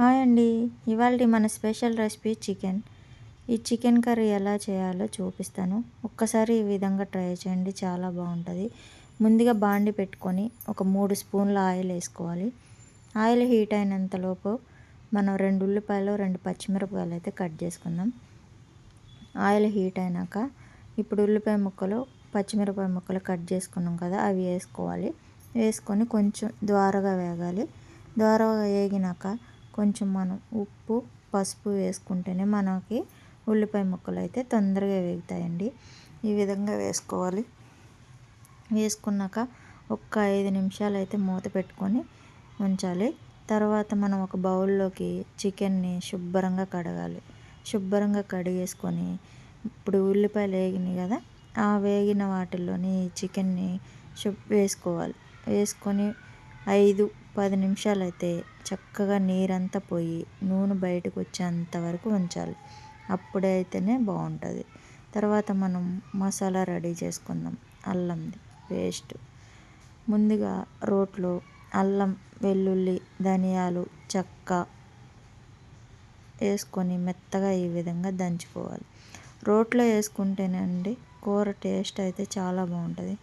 Hi అండి. ఇవాళ మన స్పెషల్ రెసిపీ చికెన్. ఈ చికెన్ కర్రీ ఎలా చేయాలో చూపిస్తాను. ఒక్కసారి ఈ విధంగా ట్రై చేయండి చాలా బాగుంటుంది. ముందుగా బాండి పెట్టుకొని ఒక మూడు స్పూన్ల ఆయిల్ వేసుకోవాలి. ఆయిల్ హీట్ అయినంతలోపు మనం రెండు ఉల్లిపాయలు రెండు పచ్చిమిరపకాయలు అయితే కట్ చేసుకుందాం. ఆయిల్ హీట్ అయినాక ఇప్పుడు ఉల్లిపాయ ముక్కలు పచ్చిమిరపకాయ ముక్కలు కట్ చేసుకున్నాం కదా అవి వేసుకోవాలి. వేసుకొని కొంచెం ద్వారగా వేగాలి. ద్వారగా వేగినాక కొంచెం మనం ఉప్పు పసుపు వేసుకుంటేనే మనకి ఉల్లిపాయ ముక్కలు అయితే తొందరగా వేగుతాయండి. ఈ విధంగా వేసుకోవాలి. వేసుకున్నాక ఒక్క ఐదు నిమిషాలు అయితే మూత పెట్టుకొని ఉంచాలి. తర్వాత మనం ఒక బౌల్లోకి చికెన్ని శుభ్రంగా కడగాలి. శుభ్రంగా కడిగేసుకొని ఇప్పుడు ఉల్లిపాయలు వేగినాయి కదా ఆ వేగిన వాటిల్లోని చికెన్ని వేసుకోవాలి. వేసుకొని ఐదు పది నిమిషాలు అయితే చక్కగా నీరంతా పోయి నూనె బయటకు వచ్చేంత వరకు ఉంచాలి. అప్పుడే అయితేనే బాగుంటుంది తర్వాత మనం మసాలా రెడీ చేసుకుందాం. అల్లంది పేస్ట్. ముందుగా రోట్లో అల్లం వెల్లుల్లి ధనియాలు చెక్క వేసుకొని మెత్తగా ఈ విధంగా దంచుకోవాలి. రోట్లో వేసుకుంటేనండి కూర టేస్ట్ అయితే చాలా బాగుంటుంది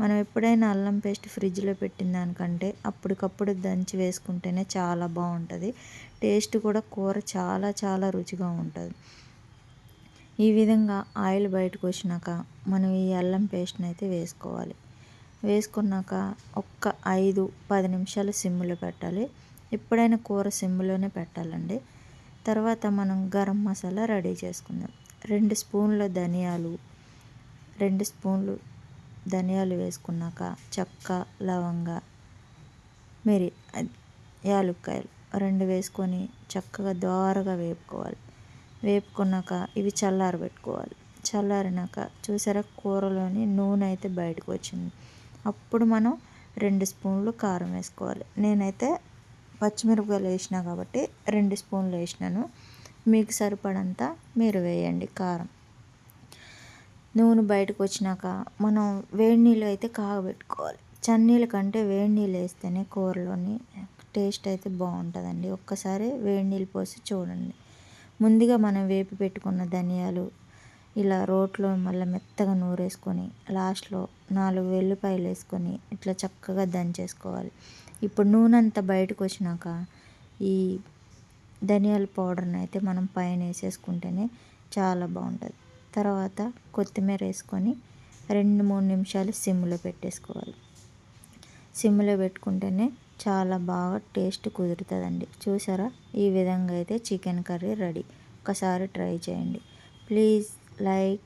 మనం ఎప్పుడైనా అల్లం పేస్ట్ ఫ్రిడ్జ్లో పెట్టిన దానికంటే అప్పటికప్పుడు దంచి వేసుకుంటేనే చాలా బాగుంటుంది. టేస్ట్ కూడా కూర చాలా చాలా రుచిగా ఉంటుంది. ఈ విధంగా ఆయిల్ బయటకు వచ్చినాక మనం ఈ అల్లం పేస్ట్ని అయితే వేసుకోవాలి. వేసుకున్నాక ఒక్క ఐదు పది నిమిషాలు సిమ్లో పెట్టాలి. ఎప్పుడైనా కూర సిమ్లోనే పెట్టాలండి. తర్వాత మనం గరం మసాలా రెడీ చేసుకుందాం. రెండు స్పూన్ల ధనియాలు రెండు స్పూన్లు ధనియాలు వేసుకున్నాక చెక్క లవంగ మిరి యాలుక్కాయలు రెండు వేసుకొని చక్కగా దోరగా వేపుకోవాలి. వేపుకున్నాక ఇవి చల్లారబెట్టుకోవాలి చల్లారినాక చూసారా కూరలోని నూనె అయితే బయటకు వచ్చింది. అప్పుడు మనం రెండు స్పూన్లు కారం వేసుకోవాలి. నేనైతే పచ్చిమిరపకాయలు వేసిన కాబట్టి రెండు స్పూన్లు వేసినాను. మీకు సరిపడంత మీరు వేయండి కారం. నూనె బయటకు వచ్చినాక మనం వేడి నీళ్ళు అయితే కాగబెట్టుకోవాలి. చన్నీళ్ళ కంటే వేడి నీళ్ళు వేస్తేనే కూరలోని టేస్ట్ అయితే బాగుంటుందండి. ఒక్కసారి వేడి నీళ్ళు పోసి చూడండి. ముందుగా మనం వేపి పెట్టుకున్న ధనియాలు ఇలా రోట్లో మళ్ళీ మెత్తగా నూరేసుకొని లాస్ట్లో నాలుగు వెల్లుపాయలు వేసుకొని ఇట్లా చక్కగా దంచేసుకోవాలి. ఇప్పుడు నూనె అంతా బయటకు వచ్చినాక ఈ ధనియాల పౌడర్ని అయితే మనం పైన వేసేసుకుంటేనే చాలా బాగుంటుంది. తర్వాత కొత్తిమీర వేసుకొని రెండు మూడు నిమిషాలు సిమ్లో పెట్టేసుకోవాలి. సిమ్లో పెట్టుకుంటేనే చాలా బాగా టేస్ట్ కుదురుతుందండి. చూసారా? ఈ విధంగా అయితే చికెన్ కర్రీ రెడీ. ఒకసారి ట్రై చేయండి. Please like